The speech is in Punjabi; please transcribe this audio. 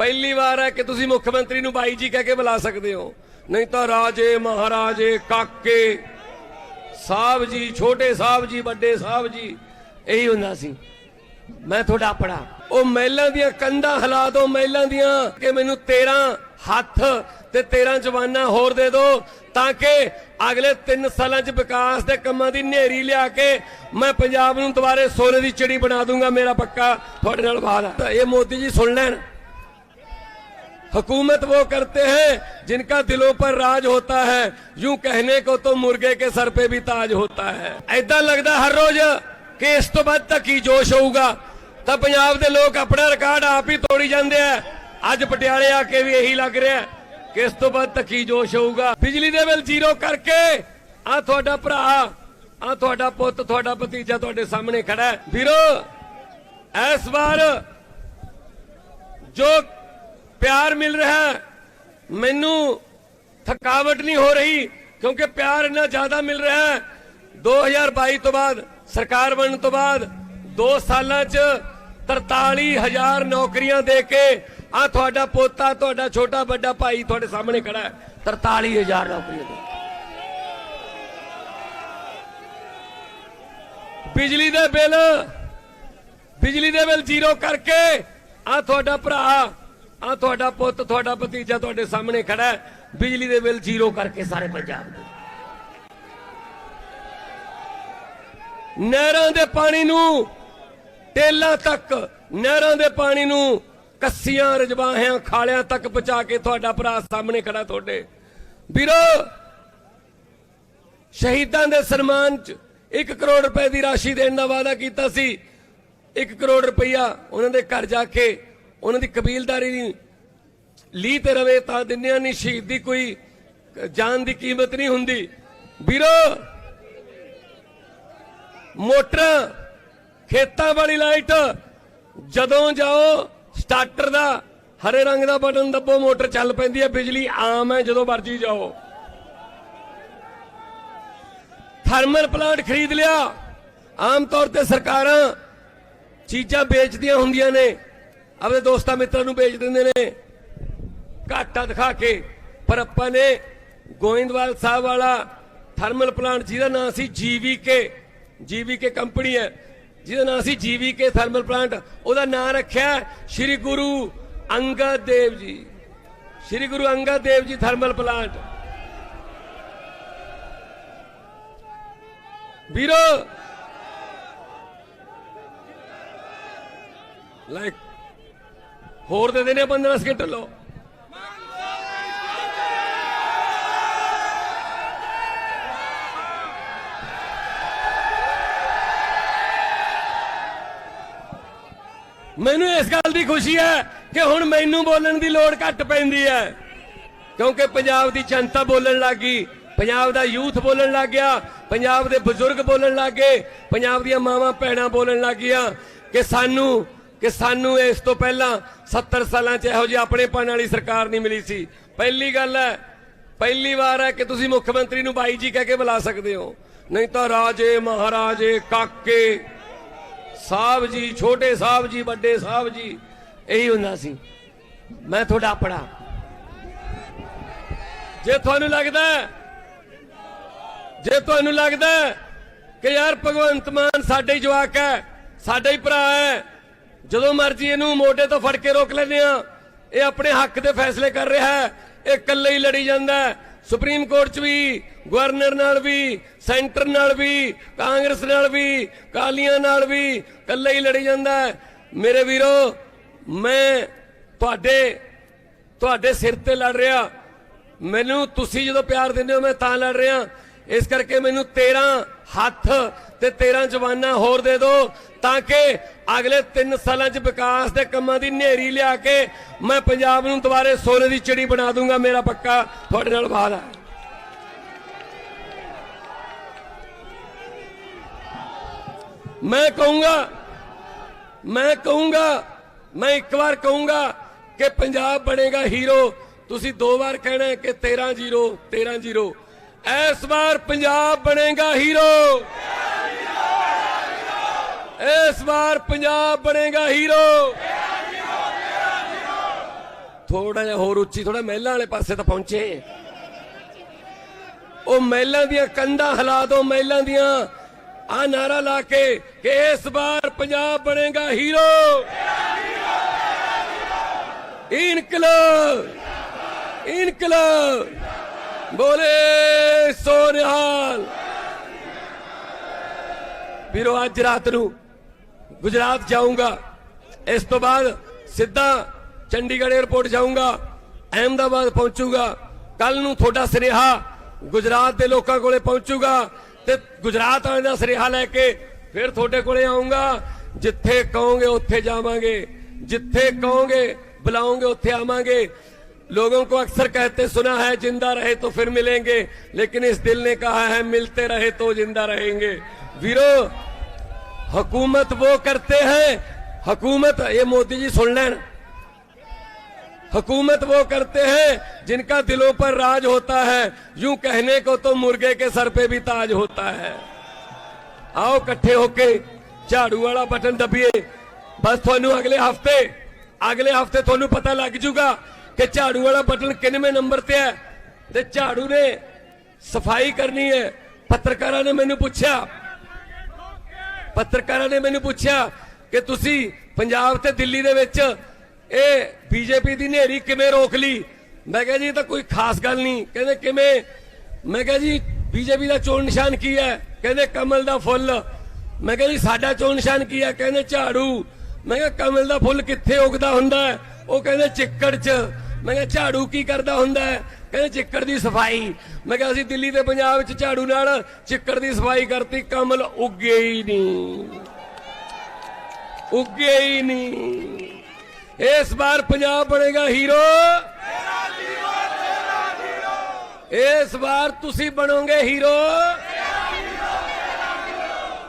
ਪਹਿਲੀ ਵਾਰ ਹੈ ਕਿ ਤੁਸੀਂ ਮੁੱਖ ਮੰਤਰੀ ਨੂੰ ਬਾਈ ਜੀ ਕਹਿ ਕੇ ਬੁਲਾ ਸਕਦੇ ਹੋ। ਨਹੀਂ ਤਾਂ ਰਾਜੇ, ਮਹਾਰਾਜੇ, ਕਾਕੇ, ਸਾਹਿਬ ਜੀ, ਛੋਟੇ ਸਾਹਿਬ ਜੀ, ਵੱਡੇ ਸਾਹਿਬ ਜੀ, ਇਹੀ ਹੁੰਦਾ ਸੀ। ਮੈਂ ਤੁਹਾਡਾ ਆਪਣਾ। ਉਹ ਮਹਿਲਾਂ ਦੀਆਂ ਕੰਧਾਂ ਹਿਲਾ ਦੋ ਮਹਿਲਾਂ ਦੀਆਂ ਕਿ ਮੈਨੂੰ 13 ਹੱਥ ਤੇ 13 ਜਵਾਨਾਂ ਹੋਰ ਦੇ ਦਿਓ ਤਾਂ ਕਿ ਅਗਲੇ 3 ਸਾਲਾਂ 'ਚ ਵਿਕਾਸ ਦੇ ਕੰਮਾਂ ਦੀ ਨੇਰੀ ਲਿਆ ਕੇ ਮੈਂ ਪੰਜਾਬ ਨੂੰ ਦੁਬਾਰੇ ਸੋਨੇ ਦੀ ਚਿੜੀ ਬਣਾ ਦੂੰਗਾ, ਮੇਰਾ ਪੱਕਾ ਤੁਹਾਡੇ ਨਾਲ ਵਾਅਦਾ। ਇਹ ਮੋਦੀ ਜੀ ਸੁਣ ਲੈਣ। हुकूमत वो करते हैं जिनका दिलों पर राज होता है यूं कहने को तो मुर्गे के सर पे भी ताज होता है ਐਦਾਂ ਲੱਗਦਾ ਹਰ ਰੋਜ਼ ਕਿ ਇਸ ਤੋਂ ਬਾਅਦ ਤਾਂ ਕੀ ਜੋਸ਼ ਹੋਊਗਾ ਤਾਂ ਪੰਜਾਬ ਦੇ ਲੋਕ ਆਪਣਾ ਰਿਕਾਰਡ ਆਪ ਹੀ ਤੋੜੀ ਜਾਂਦੇ ਆ ਅੱਜ ਪਟਿਆਲੇ ਆ ਕੇ ਵੀ ਇਹੀ ਲੱਗ ਰਿਹਾ ਕਿ ਇਸ ਤੋਂ ਬਾਅਦ ਤਾਂ ਕੀ ਜੋਸ਼ ਹੋਊਗਾ ਬਿਜਲੀ ਦੇ ਬਿੱਲ ਜ਼ੀਰੋ ਕਰਕੇ ਆ ਤੁਹਾਡਾ ਭਰਾ ਆ ਤੁਹਾਡਾ ਪੁੱਤ ਤੁਹਾਡਾ ਭਤੀਜਾ ਤੁਹਾਡੇ ਸਾਹਮਣੇ ਖੜਾ ਹੈ ਵੀਰੋ ਇਸ ਵਾਰ ਜੋ ਪਿਆਰ ਮਿਲ ਰਿਹਾ ਮੈਨੂੰ ਥਕਾਵਟ ਨਹੀਂ ਹੋ ਰਹੀ, ਕਿਉਂਕਿ ਪਿਆਰ ਇੰਨਾ ਜ਼ਿਆਦਾ ਮਿਲ ਰਿਹਾ ਹੈ। 2022 ਤੋਂ ਬਾਅਦ, ਸਰਕਾਰ ਬਣਨ ਤੋਂ ਬਾਅਦ 2 ਸਾਲਾਂ 'ਚ 43000 ਨੌਕਰੀਆਂ ਦੇ ਕੇ ਆ ਤੁਹਾਡਾ ਪੋਤਾ, ਤੁਹਾਡਾ ਛੋਟਾ ਵੱਡਾ ਭਾਈ ਤੁਹਾਡੇ ਸਾਹਮਣੇ ਖੜਾ ਹੈ। 43000 ਨੌਕਰੀਆਂ ਦੇ ਬਿਜਲੀ ਦੇ ਬਿੱਲ, ਬਿਜਲੀ ਦੇ ਬਿੱਲ ਜ਼ੀਰੋ ਕਰਕੇ ਆ ਤੁਹਾਡਾ ਭਰਾ ਆ ਤੁਹਾਡਾ ਪੁੱਤ, ਤੁਹਾਡਾ ਭਤੀਜਾ ਤੁਹਾਡੇ ਸਾਹਮਣੇ ਖੜਾ ਹੈ। ਬਿਜਲੀ ਦੇ ਬਿੱਲ ਜ਼ੀਰੋ ਕਰਕੇ ਸਾਰੇ ਪੰਜਾਬ ਦੇ। ਨਹਿਰਾਂ ਦੇ ਪਾਣੀ ਨੂੰ ਟੇਲਾਂ ਤੱਕ, ਨਹਿਰਾਂ ਦੇ ਪਾਣੀ ਨੂੰ ਕੱਸੀਆਂ, ਰਜਵਾਹਿਆਂ, ਖਾਲਿਆਂ ਤੱਕ ਪਹੁੰਚਾ ਕੇ ਤੁਹਾਡਾ ਭਰਾ ਸਾਹਮਣੇ ਖੜਾ ਤੁਹਾਡੇ। ਵੀਰੋ, ਸ਼ਹੀਦਾਂ ਦੇ ਸਨਮਾਨ ਚ 1 ਕਰੋੜ ਰੁਪਏ ਦੀ ਰਾਸ਼ੀ ਦੇਣ ਦਾ ਵਾਅਦਾ ਕੀਤਾ ਸੀ। 1 ਕਰੋੜ ਰੁਪਇਆ ਉਹਨਾਂ ਦੇ ਘਰ ਜਾ ਕੇ ਉਹਨਾਂ ਦੀ ਕਬੀਲਦਾਰੀ ਨਹੀਂ। ਲੀ ਤੇ ਰਵੇ ਤਾਂ ਦਿੰਨਿਆਂ ਨਹੀਂ ਸ਼ਹੀਦ ਦੀ ਕੋਈ ਜਾਨ ਦੀ ਕੀਮਤ ਨਹੀਂ ਹੁੰਦੀ। ਵੀਰੋ, ਮੋਟਰ, ਖੇਤਾਂ ਵਾਲੀ ਲਾਈਟ, ਜਦੋਂ ਜਾਓ ਸਟਾਰਟਰ ਦਾ ਹਰੇ ਰੰਗ ਦਾ ਬਟਨ ਦੱਬੋ, ਮੋਟਰ ਚੱਲ ਪੈਂਦੀ ਹੈ, ਬਿਜਲੀ ਆਮ ਹੈ, ਜਦੋਂ ਮਰਜ਼ੀ ਜਾਓ। ਥਰਮਲ ਪਲਾਂਟ ਖਰੀਦ ਲਿਆ। ਆਮ ਤੌਰ ਤੇ ਸਰਕਾਰਾਂ ਚੀਜ਼ਾਂ ਵੇਚਦੀਆਂ ਹੁੰਦੀਆਂ ਨੇ। ਆਪਣੇ ਦੋਸਤਾਂ ਮਿੱਤਰਾਂ ਨੂੰ ਵੇਚ ਦਿੰਦੇ ਨੇ। ਘਾਟਾ ਦਿਖਾ ਕੇ। ਪਰ ਆਪਾਂ ਨੇ ਗੋਇੰਦਵਾਲ ਸਾਹਿਬ ਵਾਲਾ ਥਰਮਲ ਪਲਾਂਟ, ਜਿਹਦਾ ਨਾਮ ਸੀ ਜੀਵੀਕੇ ਜੀਵੀਕੇ ਕੰਪਨੀ ਹੈ। ਜਿਹਦਾ ਨਾਮ ਸੀ ਜੀਵੀਕੇ ਥਰਮਲ ਪਲਾਂਟ, ਉਹਦਾ ਨਾਮ ਰੱਖਿਆ ਸ਼੍ਰੀ ਗੁਰੂ ਅੰਗਦ ਦੇਵ ਜੀ। Shri Guru Angad Dev ji thermal plant. ਵੀਰੋ ਲਾਈਕ ਹੋਰ ਦੇ ਦੇਣੇ 15 ਸਕਿੰਟ ਲਓ। ਮੈਨੂੰ ਇਸ ਗੱਲ ਦੀ ਖੁਸ਼ੀ ਹੈ ਕਿ ਹੁਣ ਮੈਨੂੰ ਬੋਲਣ ਦੀ ਲੋੜ ਘੱਟ ਪੈਂਦੀ ਹੈ। ਕਿਉਂਕਿ ਪੰਜਾਬ ਦੀ ਜਨਤਾ ਬੋਲਣ ਲੱਗੀ ਪੰਜਾਬ ਦਾ ਯੂਥ ਬੋਲਣ ਲੱਗ ਗਿਆ, ਪੰਜਾਬ ਦੇ ਬਜ਼ੁਰਗ ਬੋਲਣ ਲੱਗ ਗਏ, ਪੰਜਾਬ ਦੀਆਂ ਮਾਵਾਂ ਭੈਣਾਂ ਬੋਲਣ ਲੱਗ ਗਈਆਂ ਕਿ ਸਾਨੂੰ ਕਿ ਸਾਨੂੰ ਇਸ ਤੋਂ ਪਹਿਲਾਂ 70 ਸਾਲਾਂ 'ਚ ਇਹੋ ਜਿਹੀ ਆਪਣੇਪਣ ਵਾਲੀ ਸਰਕਾਰ ਨਹੀਂ ਮਿਲੀ ਸੀ। ਪਹਿਲੀ ਗੱਲ ਹੈ, ਪਹਿਲੀ ਵਾਰ ਹੈ ਕਿ ਤੁਸੀਂ ਮੁੱਖ ਮੰਤਰੀ ਨੂੰ ਬਾਈ ਜੀ ਕਹਿ ਕੇ ਬੁਲਾ ਸਕਦੇ ਹੋ। ਨਹੀਂ ਤਾਂ ਰਾਜੇ, ਮਹਾਰਾਜੇ, ਕਾਕੇ, ਸਾਹਿਬ ਜੀ, ਛੋਟੇ ਸਾਹਿਬ ਜੀ, ਵੱਡੇ ਸਾਹਿਬ ਜੀ, ਇਹੀ ਹੁੰਦਾ ਸੀ। ਮੈਂ ਤੁਹਾਡਾ ਆਪਣਾ। ਜੇ ਤੁਹਾਨੂੰ ਲੱਗਦਾ ਜੇ ਤੁਹਾਨੂੰ ਲੱਗਦਾ ਕਿ ਯਾਰ ਭਗਵੰਤ ਮਾਨ ਸਾਡੇ ਹੀ ਜਵਾਕ ਹੈ, ਸਾਡੇ ਹੀ ਭਰਾ ਹੈ ਜਦੋਂ ਮਰਜ਼ੀ ਇਹਨੂੰ ਮੋਢੇ ਤੋਂ ਫੜ ਕੇ ਰੋਕ ਲੈਂਦੇ ਆ ਇਹ ਆਪਣੇ ਹੱਕ ਦੇ ਫੈਸਲੇ ਕਰ ਰਿਹਾ ਹੈ। ਇਹ ਇਕੱਲੇ ਹੀ ਲੜੀ ਜਾਂਦਾ ਸੁਪਰੀਮ ਕੋਰਟ 'ਚ ਵੀ, ਗਵਰਨਰ ਨਾਲ ਵੀ, ਸੈਂਟਰ ਨਾਲ ਵੀ, ਕਾਂਗਰਸ ਨਾਲ ਵੀ, ਕਾਲੀਆਂ ਨਾਲ ਵੀ ਇਕੱਲੇ ਹੀ ਲੜੀ ਜਾਂਦਾ ਮੇਰੇ ਵੀਰੋ, ਮੈਂ ਤੁਹਾਡੇ ਤੁਹਾਡੇ ਸਿਰ ਤੇ ਲੜ ਰਿਹਾ। ਮੈਨੂੰ ਤੁਸੀਂ ਜਦੋਂ ਪਿਆਰ ਦਿੰਦੇ ਹੋ, ਮੈਂ ਤਾਂ ਲੜ ਰਿਹਾ। ਇਸ ਕਰਕੇ ਮੈਨੂੰ 13 ਹੱਥ ਤੇ 13 ਜਵਾਨਾਂ ਹੋਰ ਦੇ ਦਿਓ, ਤਾਂ ਕਿ ਅਗਲੇ 3 ਸਾਲਾਂ 'ਚ ਵਿਕਾਸ ਦੇ ਕੰਮਾਂ ਦੀ ਨੇਰੀ ਲਿਆ ਕੇ ਮੈਂ ਪੰਜਾਬ ਨੂੰ ਦੁਬਾਰੇ ਸੋਨੇ ਦੀ ਚਿੜੀ ਬਣਾ ਦੂੰਗਾ, ਮੇਰਾ ਪੱਕਾ ਤੁਹਾਡੇ ਨਾਲ ਵਾਅਦਾ ਹੈ। ਮੈਂ ਕਹੂੰਗਾ ਮੈਂ ਕਹੂੰਗਾ, ਮੈਂ ਇੱਕ ਵਾਰ ਕਹੂੰਗਾ ਕਿ ਪੰਜਾਬ ਬਣੇਗਾ ਹੀਰੋ। ਤੁਸੀਂ ਦੋ ਵਾਰ ਕਹਿਣਾ ਕਿ 13 0 13 0 ਇਸ ਵਾਰ ਪੰਜਾਬ ਬਣੇਗਾ ਹੀਰੋ। ਇਸ ਵਾਰ ਪੰਜਾਬ ਬਣੇਗਾ ਹੀਰੋ। ਥੋੜਾ ਜਿਹਾ ਹੋਰ ਉੱਚੀ ਥੋੜਾ ਮਹਿਲਾਂ ਵਾਲੇ ਪਾਸੇ ਤਾਂ ਪਹੁੰਚੇ। ਉਹ ਮਹਿਲਾਂ ਦੀਆਂ ਕੰਧਾਂ ਹਿਲਾ ਦੋ, ਮਹਿਲਾਂ ਦੀਆਂ। ਆ ਨਾਰਾ ਲਾ ਕੇ ਕਿ ਇਸ ਵਾਰ ਪੰਜਾਬ ਬਣੇਗਾ ਹੀਰੋ। ਇਨਕਲਾਬ ਇਨਕਲਾਬ। ਬੋਲੇ ਸੋਨਿਹਾਲ। ਵੀਰੋ, ਅੱਜ ਰਾਤ ਨੂੰ ਗੁਜਰਾਤ ਜਾਊਂਗਾ ਇਸ ਤੋਂ ਬਾਅਦ ਸਿੱਧਾ ਚੰਡੀਗੜ੍ਹ 에ਅਰਪੋਰਟ ਜਾਊਂਗਾ ਅਹਿਮਦਾਬਾਦ ਪਹੁੰਚੂਗਾ ਕੱਲ ਨੂੰ ਤੁਹਾਡਾ ਸਨੇਹਾ ਗੁਜਰਾਤ ਦੇ ਲੋਕਾਂ ਕੋਲੇ ਪਹੁੰਚੂਗਾ ਤੇ ਗੁਜਰਾਤ ਵਾਲਿਆਂ ਦਾ ਸਨੇਹਾ ਲੈ ਕੇ ਫਿਰ ਤੁਹਾਡੇ ਕੋਲੇ ਆਉਂਗਾ ਜਿੱਥੇ ਕਹੋਗੇ ਉੱਥੇ ਜਾਵਾਂਗੇ ਜਿੱਥੇ ਕਹੋਗੇ ਬੁਲਾਉਂਗੇ ਉੱਥੇ ਆਵਾਂਗੇ लोगों को अक्सर कहते सुना है, जिंदा रहे तो फिर मिलेंगे, लेकिन इस दिल ने कहा है, मिलते रहे तो जिंदा रहेंगे। वीरों हुकूमत वो करते हैं हुकूमत ये मोदी जी सुन लें हुकूमत वो करते हैं जिनका दिलों पर राज होता है यूं कहने को तो मुर्गे के सर पे भी ताज होता है आओ ਇਕੱਠੇ ਹੋ ਕੇ ਝਾੜੂ ਵਾਲਾ ਬਟਨ ਦਬੀਏ ਬਸ ਤੁਹਾਨੂੰ ਅਗਲੇ ਹਫਤੇ ਅਗਲੇ ਹਫਤੇ ਤੁਹਾਨੂੰ ਪਤਾ ਲੱਗ ਜੂਗਾ ਕਿ ਝਾੜੂ ਵਾਲਾ ਬਟਨ ਕਿੰਨਵੇਂ ਨੰਬਰ ਤੇ ਹੈ ਤੇ ਝਾੜੂ ਨੇ ਸਫਾਈ ਕਰਨੀ ਹੈ ਪੱਤਰਕਾਰਾਂ ਨੇ ਮੈਨੂੰ ਪੁੱਛਿਆ ਪੱਤਰਕਾਰਾਂ ਨੇ ਮੈਨੂੰ ਪੁੱਛਿਆ ਕਿ ਤੁਸੀਂ ਪੰਜਾਬ ਤੇ ਦਿੱਲੀ ਦੇ ਵਿੱਚ ਇਹ ਬੀਜੇਪੀ ਦੀ ਨੇਰੀ ਕਿਵੇਂ ਰੋਕ ਲਈ? ਮੈਂ ਕਿਹਾ ਜੀ ਤਾਂ ਕੋਈ ਖਾਸ ਗੱਲ ਨਹੀਂ। ਕਹਿੰਦੇ ਕਿਵੇਂ? ਮੈਂ ਕਿਹਾ ਜੀ, ਬੀਜੇਪੀ ਦਾ ਚੋਣ ਨਿਸ਼ਾਨ ਕੀ ਹੈ? ਕਹਿੰਦੇ ਕਮਲ ਦਾ ਫੁੱਲ। ਮੈਂ ਕਿਹਾ ਜੀ, ਸਾਡਾ ਚੋਣ ਨਿਸ਼ਾਨ ਕੀ ਹੈ? ਕਹਿੰਦੇ ਝਾੜੂ। ਮੈਂ ਕਿਹਾ, ਕਮਲ ਦਾ ਫੁੱਲ ਕਿੱਥੇ ਉਗਦਾ ਹੁੰਦਾ ਉਹ ਕਹਿੰਦੇ ਚਿੱਕੜ 'ਚ। ਮੈਂ ਕਿਹਾ, ਝਾੜੂ ਕੀ ਕਰਦਾ ਹੁੰਦਾ ਕਹਿੰਦੇ ਚਿੱਕੜ ਦੀ ਸਫ਼ਾਈ। ਮੈਂ ਕਿਹਾ ਅਸੀਂ ਦਿੱਲੀ ਤੇ ਪੰਜਾਬ ਵਿੱਚ ਝਾੜੂ ਨਾਲ ਚਿੱਕੜ ਦੀ ਸਫ਼ਾਈ ਕਰਤੀ, ਕਮਲ ਉੱਗੇ ਹੀ ਨਹੀਂ। ਉੱਗੇ ਹੀ ਨਹੀਂ। ਇਸ ਵਾਰ ਪੰਜਾਬ ਬਣੇਗਾ ਹੀਰੋ। ਇਸ ਵਾਰ ਤੁਸੀਂ ਬਣੋਗੇ ਹੀਰੋ।